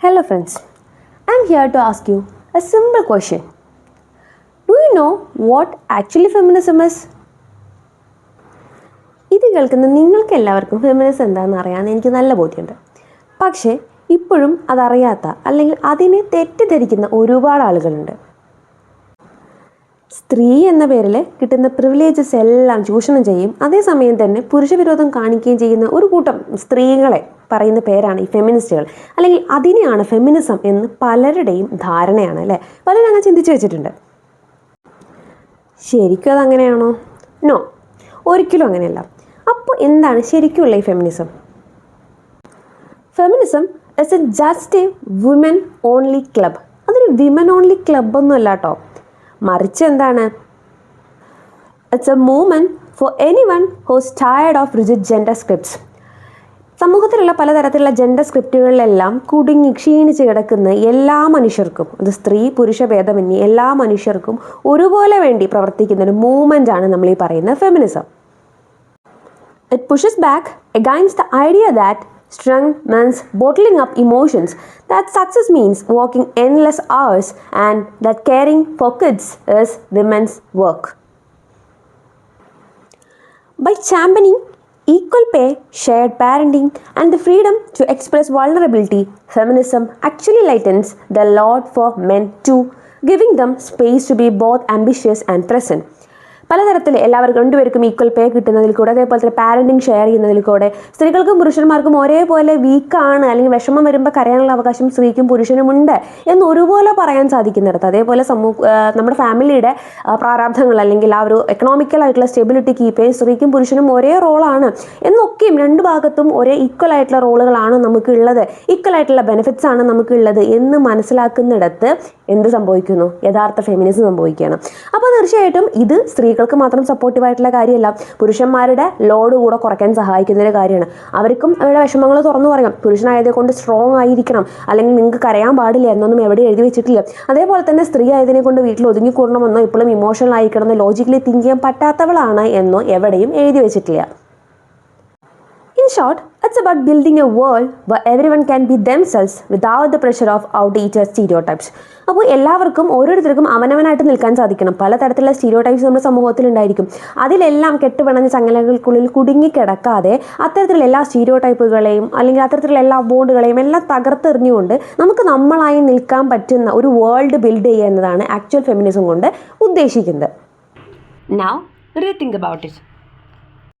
Hello, friends. I'm here to ask you a simple question. Do you know what actually feminism is? ഇത് കേൾക്കുന്ന നിങ്ങൾക്ക് എല്ലാവർക്കും feminism എന്താണെന്ന് അറിയാമെന്ന് എനിക്ക് നല്ല ബോധ്യമുണ്ട് പക്ഷേ ഇപ്പോഴും അതറിയാത്ത അല്ലെങ്കിൽ അതിനെ തെറ്റിദ്ധരിക്കുന്ന ഒരുപാട് ആളുകളുണ്ട് സ്ത്രീ എന്ന പേരിൽ കിട്ടുന്ന പ്രിവിലേജസ് എല്ലാം ചൂഷണം ചെയ്യും. അതേസമയം തന്നെ പുരുഷവിരോധം കാണിക്കുകയും ചെയ്യുന്ന ഒരു കൂട്ടം സ്ത്രീകളെ പറയുന്ന പേരാണ് ഈ ഫെമിനിസ്റ്റുകൾ അല്ലെങ്കിൽ അതിനെയാണ് ഫെമിനിസം എന്ന് പലരുടെയും ധാരണയാണ് അല്ലേ? പലരും അങ്ങനെ ചിന്തിച്ചു വെച്ചിട്ടുണ്ട്. ശരിക്കും അതങ്ങനെയാണോ? നോ ഒരിക്കലും അങ്ങനെയല്ല. അപ്പോൾ എന്താണ് ശരിക്കുമുള്ള ഈ feminism feminism is a just a woman only club അതൊരു വിമൻ ഓൺലി ക്ലബൊന്നും അല്ല കേട്ടോ. മറിച്ച് എന്താണ് it's a movement for anyone who's tired of rigid gender scripts സമൂഹത്തിലുള്ള പലതരത്തിലുള്ള ജെൻഡർ സ്ക്രിപ്റ്റുകളിലെല്ലാം കുടുങ്ങി ക്ഷീണിച്ച് കിടക്കുന്ന എല്ലാ മനുഷ്യർക്കും അത് സ്ത്രീ പുരുഷ ഭേദമന്യേ എല്ലാ മനുഷ്യർക്കും ഒരുപോലെ വേണ്ടി പ്രവർത്തിക്കുന്ന ഒരു മൂവ്മെന്റ് ആണ് നമ്മൾ ഈ പറയുന്ന feminism it pushes back against the idea that strength means bottling up emotions, that success means working endless hours, and that caring for kids is women's work. By championing equal pay, shared parenting, and the freedom to express vulnerability, feminism actually lightens the load for men too, giving them space to be both ambitious and present. പലതരത്തിൽ എല്ലാവർക്കും രണ്ടുപേർക്കും equal പേ കിട്ടുന്നതിൽ കൂടെ അതേപോലെ തന്നെ parenting share ചെയ്യുന്നതിൽ കൂടെ സ്ത്രീകൾക്കും പുരുഷന്മാർക്കും ഒരേപോലെ വീക്കാണ് അല്ലെങ്കിൽ വിഷമം വരുമ്പോൾ കരയാനുള്ള അവകാശം സ്ത്രീക്കും പുരുഷനുമുണ്ട് എന്ന് ഒരുപോലെ പറയാൻ സാധിക്കുന്നിടത്ത്. അതേപോലെ സമൂഹ നമ്മുടെ ഫാമിലിയുടെ പ്രാരാബ്ധങ്ങൾ അല്ലെങ്കിൽ ആ ഒരു എക്കണോമിക്കൽ ആയിട്ടുള്ള സ്റ്റെബിലിറ്റി കീപ്പ് ചെയ്യാൻ സ്ത്രീക്കും പുരുഷനും ഒരേ റോളാണ് എന്നൊക്കെയും രണ്ട് ഭാഗത്തും ഒരേ ഈക്വൽ ആയിട്ടുള്ള റോളുകളാണ് നമുക്കുള്ളത്. ഈക്വൽ ആയിട്ടുള്ള ബെനിഫിറ്റ്സ് ആണ് നമുക്കുള്ളത് എന്ന് മനസ്സിലാക്കുന്നിടത്ത് എന്ത് സംഭവിക്കുന്നു? യഥാർത്ഥ ഫെമിനിസം സംഭവിക്കുകയാണ്. അപ്പോൾ തീർച്ചയായിട്ടും ഇത് സ്ത്രീകൾക്ക് മാത്രം സപ്പോർട്ടീവായിട്ടുള്ള കാര്യമല്ല. പുരുഷന്മാരുടെ ലോഡ് കൂടെ കുറയ്ക്കാൻ സഹായിക്കുന്ന ഒരു കാര്യമാണ്. അവർക്കും അവരുടെ വിഷമങ്ങൾ തുറന്നു പറയാം പുരുഷനായതേ കൊണ്ട് സ്ട്രോങ് ആയിരിക്കണം. അല്ലെങ്കിൽ നിങ്ങൾക്ക് കരയാൻ പാടില്ല എന്നൊന്നും എവിടെ എഴുതി വെച്ചിട്ടില്ല. അതേപോലെ തന്നെ സ്ത്രീ ആയതിനെ കൊണ്ട് വീട്ടിൽ ഒതുങ്ങിക്കൂടണമെന്നോ ഇപ്പോഴും ഇമോഷണൽ ആയിരിക്കണമെന്നോ ലോജിക്കലി തിങ്ക് ചെയ്യാൻ പറ്റാത്തവളാണ് എന്നോ എവിടെയും എഴുതി വെച്ചിട്ടില്ല. Short, it's about building a world where everyone can be themselves without the pressure of outdated stereotypes. അപ്പോൾ എല്ലാവർക്കും ഓരോരുത്തർക്കും അവനവനായിട്ട് നിൽക്കാൻ സാധിക്കണം പലതരത്തിലുള്ള സ്റ്റീരിയോടൈപ്സ് നമ്മുടെ സമൂഹത്തിൽ ഉണ്ടായിരിക്കും അതിലെല്ലാം കെട്ടുപിണഞ്ഞ ചങ്ങലകൾക്കുള്ളിൽ കുടുങ്ങിക്കിടക്കാതെ അത്തരത്തിലുള്ള എല്ലാ സ്റ്റീരിയോടൈപ്പുകളെയും അല്ലെങ്കിൽ അത്തരത്തിലുള്ള എല്ലാ ബോണ്ടുകളെയും എല്ലാം തകർത്തെറിഞ്ഞുകൊണ്ട് നമുക്ക് നമ്മളായി നിൽക്കാൻ പറ്റുന്ന ഒരു വേൾഡ് ബിൽഡ് ചെയ്യുക എന്നതാണ് ആക്ച്വൽ ഫെമിനിസം കൊണ്ട് ഉദ്ദേശിക്കുന്നത് Now, rethink അബൌട്ട് it.